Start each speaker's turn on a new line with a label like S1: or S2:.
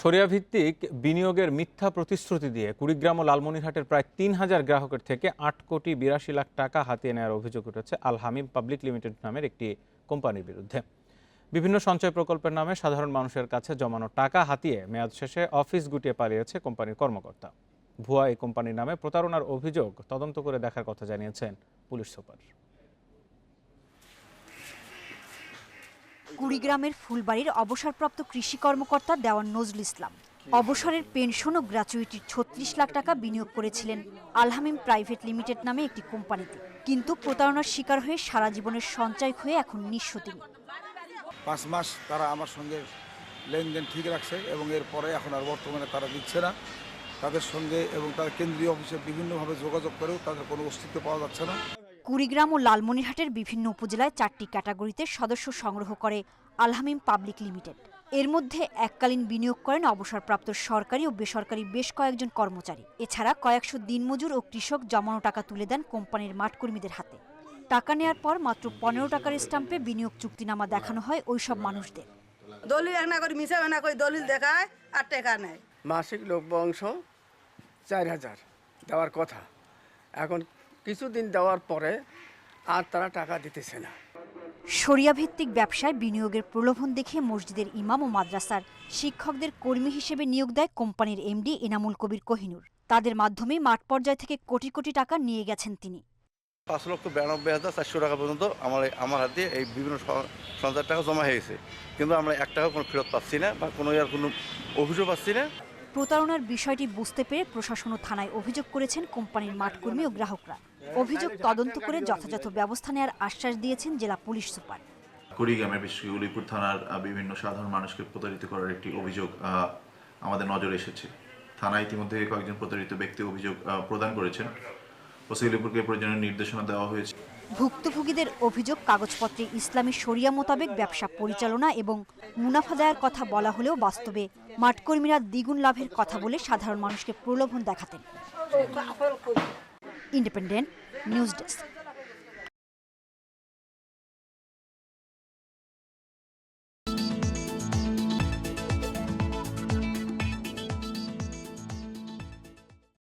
S1: সরিয়া ভিত্তিক বিনিয়োগের মিথ্যা প্রতিশ্রুতি দিয়ে কুড়িগ্রাম ও লালমনিরহাটের প্রায় তিন হাজার গ্রাহকের থেকে আট কোটি বিরাশি লাখ টাকা হাতিয়ে নেওয়ার অভিযোগ উঠেছে আল হামিম পাবলিক লিমিটেড নামের একটি কোম্পানির বিরুদ্ধে। বিভিন্ন সঞ্চয় প্রকল্পের নামে সাধারণ মানুষের কাছে জমানো টাকা হাতিয়ে মেয়াদ শেষে অফিস গুটিয়ে পালিয়েছে কোম্পানির কর্মকর্তা। ভুয়া এই কোম্পানির নামে প্রতারণার অভিযোগ তদন্ত করে দেখার কথা জানিয়েছেন পুলিশ সুপার।
S2: কুড়িগ্রামের ফুলবাড়ির অবসরপ্রাপ্ত কৃষি কর্মকর্তা দেওয়ান নজরুল ইসলাম। অবসরের পেনশন ও গ্র্যাচুইটির ছত্রিশ লাখ টাকা বিনিয়োগ করেছিলেন আলহামিম প্রাইভেট লিমিটেড নামে একটি কোম্পানিতে। কিন্তু প্রতারণার শিকার হয়ে সারা জীবনের সঞ্চয় হয়ে এখন নিঃস্ব তিনি।
S3: পাঁচ মাস তারা আমার সঙ্গে লেনদেন ঠিক রাখছে এবং এরপরে এখন আর বর্তমানে তারা দিচ্ছে না। তাদের সঙ্গে এবং তার কেন্দ্রীয় অফিসে বিভিন্নভাবে যোগাযোগ করেও তাদের কোনো অস্তিত্ব পাওয়া যাচ্ছে না।
S2: কুড়িগ্রাম ও লালমনিরহাটের বিভিন্ন উপজেলায় চারটি ক্যাটাগরিতে সদস্য সংগ্রহ করে আলহামিম পাবলিক লিমিটেড। এর মধ্যে এককালীন বিনিয়োগ করেন অবসরপ্রাপ্ত সরকারি ও বেসরকারি বেশ কয়েকজন কর্মচারী। এছাড়া কয়েকশো দিনমজুর ও কৃষক জমানো টাকা তুলে দেন কোম্পানির মাঠকর্মীদের হাতে। টাকা নেয়ার পর মাত্র পনেরো টাকার স্টাম্পে বিনিয়োগ চুক্তিনামা দেখানো হয় ওইসব মানুষদের।
S4: দলিল এক না করে মিশা না করে দলিল দেখায় আর টাকা নেয়।
S5: মাসিক অংশ চার হাজার দেওয়ার কথা। এখন কিছুদিন দেওয়ার পরে আর তারা টাকা দিতেছে না।
S2: সরিয়া ভিত্তিক ব্যবসায় বিনিয়োগের প্রলোভন দেখে মসজিদের ইমাম ও মাদ্রাসার শিক্ষকদের কর্মী হিসেবে নিয়োগ দেয় কোম্পানির এমডি এনামুল কবির কোহিনুর। তাদের মাধ্যমে মাঠ পর্যায় থেকে কোটি কোটি টাকা নিয়ে গেছেন তিনি।
S6: পাঁচ লক্ষ বিরানব্বই হাজার চারশো টাকা পর্যন্ত আমার আমার হাতে এই বিভিন্ন স- সঞ্চয়ের টাকা জমা হয়েছে। কিন্তু আমরা এক টাকা কোনো ফেরত পাচ্ছি না বা কোনো আর কোনো অভিযোগ পাচ্ছি না।
S2: প্রতারণার বিষয়টি বুঝতে পেরে প্রশাসন ও থানায় অভিযোগ করেছেন কোম্পানির মাঠকর্মী ও গ্রাহকরা। অভিযোগ তদন্ত করে যথাযথ ব্যবস্থা নেওয়ার আশ্বাস দিয়েছেন জেলা পুলিশ সুপার।
S7: কুড়িগ্রামের বিশেষ উলিপুর থানার বিভিন্ন সাধারণ মানুষকে প্রতারিত করার একটি অভিযোগ আমাদের নজরে এসেছে। থানায় ইতিমধ্যে কয়েকজন প্রতারিত ব্যক্তি অভিযোগ প্রদান করেছেন। ওসি উলিপুরকে প্রয়োজনীয় নির্দেশনা দেওয়া হয়েছে।
S2: ভুক্তভোগীদের অভিযোগ কাগজপত্রে ইসলামী শরিয়া মোতাবেক ব্যবসা পরিচালনা এবং মুনাফা দেওয়ার কথা বলা হলেও বাস্তবে মাঠকর্মীরা দ্বিগুণ লাভের কথা বলে সাধারণ মানুষকে প্রলোভন দেখাতেন। Independent News desk.